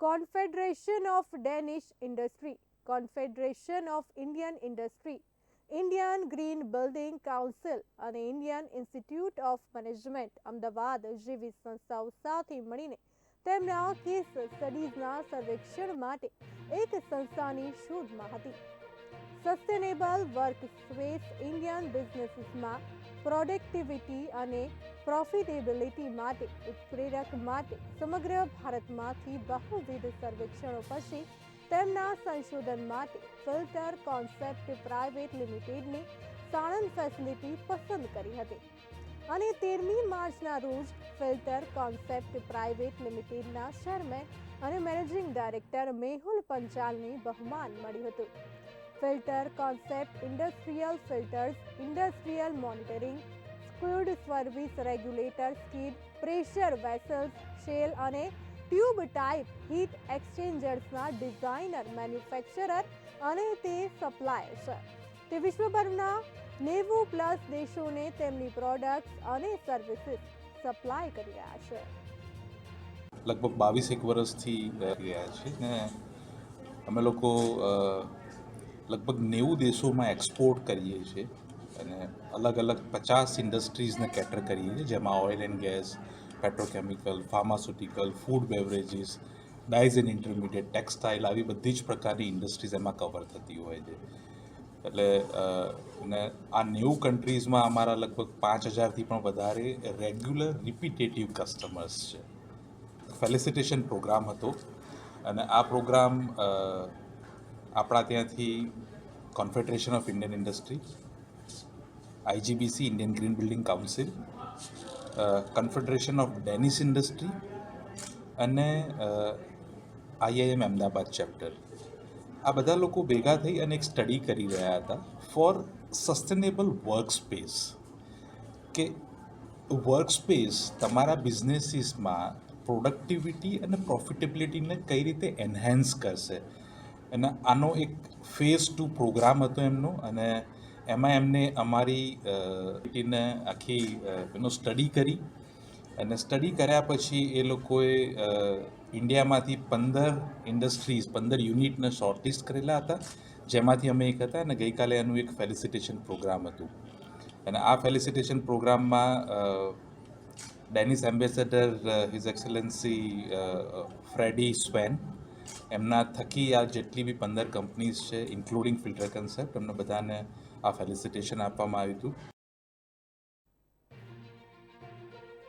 Confederation of Danish industry confederation of Indian industry Indian green building council અને Indian institute of management Ahmedabad જેવી સંસ્થાઓ સાથે મળીને તેમના કેસ સ્ટડીઝના સર્વેક્ષણ માટે એક સંસ્થાની શોધમાં હતી. સસ્ટેનેબલ વર્ક સ્પેસ ઇન્ડિયન બિઝનેસીસમાં પ્રોડક્ટિવિટી અને પ્રોફિટેબિલિટી માટે, ઉત્પ્રેરક માટે, સમગ્ર ભારતમાંથી બહુવિધ સર્વેક્ષણો પછી તેમના સંશોધન માટે ફિલ્ટર કોન્સેપ્ટ પ્રાઇવેટ લિમિટેડની સાણંદ ફેસિલિટી પસંદ કરી હતી. અને તેરમી માર્ચના રોજ ફિલ્ટર કોન્સેપ્ટ પ્રાઇવેટ લિમિટેડના ચેરમેન અને મેનેજિંગ ડાયરેક્ટર મેહુલ પંચાલને બહુમાન મળ્યું હતું. Filter concept industrial filters industrial monitoring skid service regulator skid pressure vessels shell અને ટ્યુબ ટાઈપ હીટ એક્સચેન્જર્સના ડિઝાઇનર મેન્યુફેક્ચરર અને તે સપ્લાયર છે તે વિશ્વભરના નેવું પ્લસ દેશોને તેમની પ્રોડક્ટ્સ અને સર્વિસીસ સપ્લાય કરી રહ્યા છે. લગભગ બાવીસ એક વર્ષથી રહ્યા છે ને અમે લોકો લગભગ નેવું દેશોમાં એક્સપોર્ટ કરીએ છીએ. અને અલગ અલગ પચાસ ઇન્ડસ્ટ્રીઝને કેટર કરીએ છીએ જેમાં oil and gas, petrochemical, pharmaceutical, food beverages dyes and intermediate textile આવી બધી જ પ્રકારની ઇન્ડસ્ટ્રીઝ એમાં કવર થતી હોય છે. એટલે અને આ નેવું કન્ટ્રીઝમાં અમારા લગભગ પાંચ હજારથી પણ વધારે રેગ્યુલર રિપીટેટિવ કસ્ટમર્સ છે. ફેલિસિટેશન પ્રોગ્રામ હતો અને આ પ્રોગ્રામ આપણા ત્યાંથી confederation of Indian industry IGBC Indian green building council confederation of Danish industry અને આઈઆઈએમ અમદાવાદ ચેપ્ટર આ બધા લોકો ભેગા થઈ અને એક સ્ટડી કરી રહ્યા હતા ફોર સસ્ટેનેબલ વર્ક સ્પેસ કે વર્ક સ્પેસ તમારા બિઝનેસીસમાં પ્રોડક્ટિવિટી અને પ્રોફિટેબિલિટીને કઈ રીતે એન્હાન્સ કરશે. અને આનો એક ફેઝ ટુ પ્રોગ્રામ હતો એમનો અને એમાં એમને અમારી અ, આખી એનો સ્ટડી કરી અને સ્ટડી કર્યા પછી એ લોકોએ ઇન્ડિયામાંથી પંદર ઇન્ડસ્ટ્રીઝ પંદર યુનિટને શોર્ટલિસ્ટ કરેલા હતા. જેમાંથી અમે એક હતા અને ગઈકાલે એનું એક ફેલિસિટેશન પ્રોગ્રામ હતું. અને આ ફેલિસિટેશન પ્રોગ્રામમાં Danish ambassador his excellency Freddy Svane એમના થકી આ જેટલી બી પંદર કંપનીઝ છે ઇન્ક્લુડિંગ ફિલ્ટર કન્સેપ્ટ એમને બધાને આ ફેલિસિટેશન આપવામાં આવ્યું હતું.